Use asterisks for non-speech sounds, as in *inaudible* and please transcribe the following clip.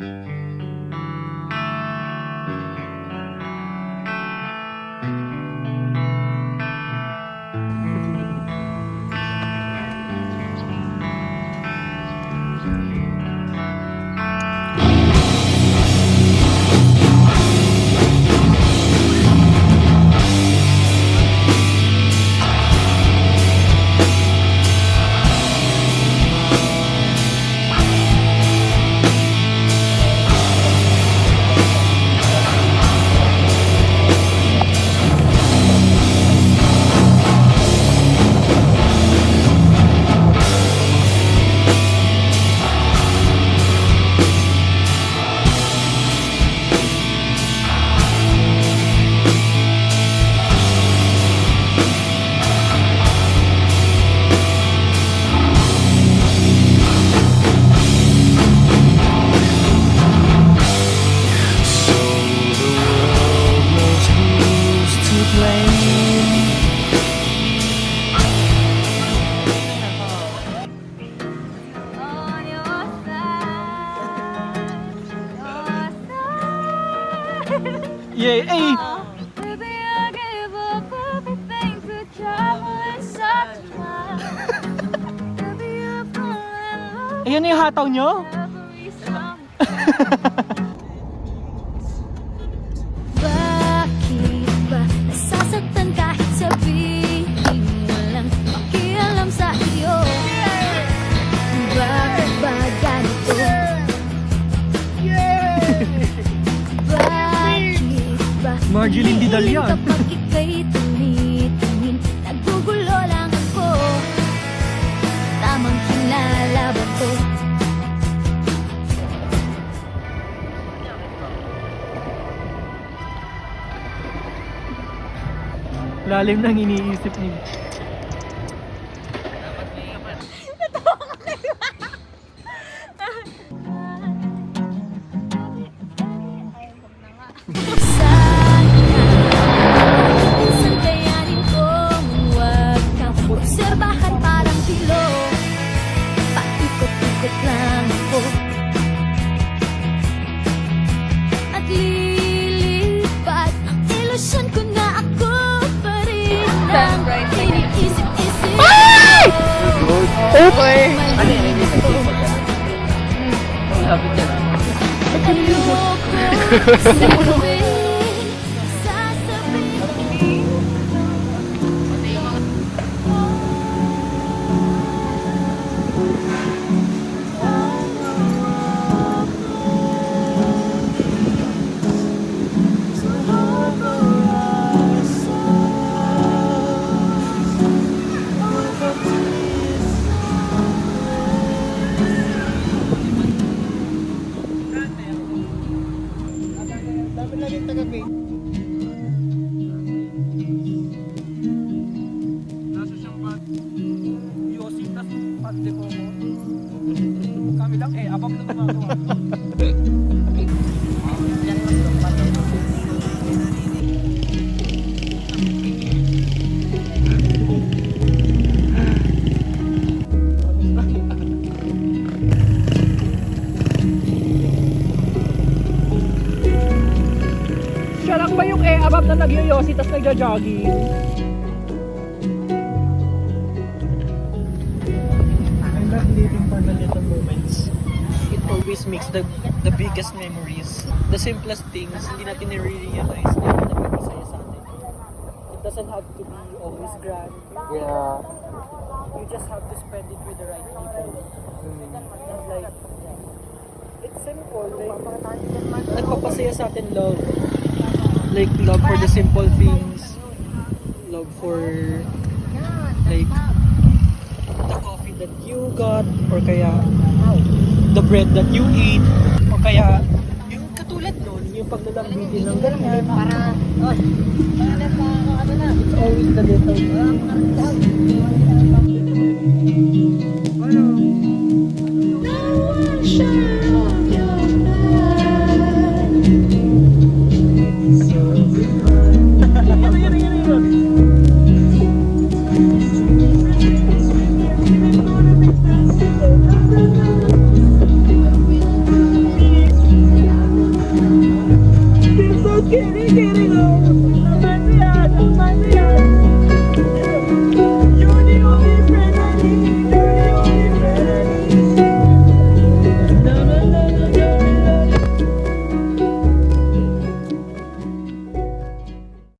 Mm-hmm. You're *laughs* falling Ayan na yung hataw nyo? *laughs* Marjeline Didal yan. Kapag ika'y tumitingin Nagugulo lang ako Tamang kinalaban ko Lalim nang iniisip niyo. Iniisip-isip Okay! Ano nagyoyosi tas nagja-jogging? I love living for the little moments. It always makes the the biggest memories. The simplest things, hindi natin nare-realize na nagpapasaya sa atin. It doesn't have to be always grand. Yeah. You just have to spend it with the right people. And like, it's simple. Like, nagpapasaya sa atin love. Like, love for the simple things. Love for, like, the coffee that you got, or kaya, the bread that you eat, o kaya, yung katulad nun, yung paglalambingin ng ganyan, para, oh, it's always the little, get it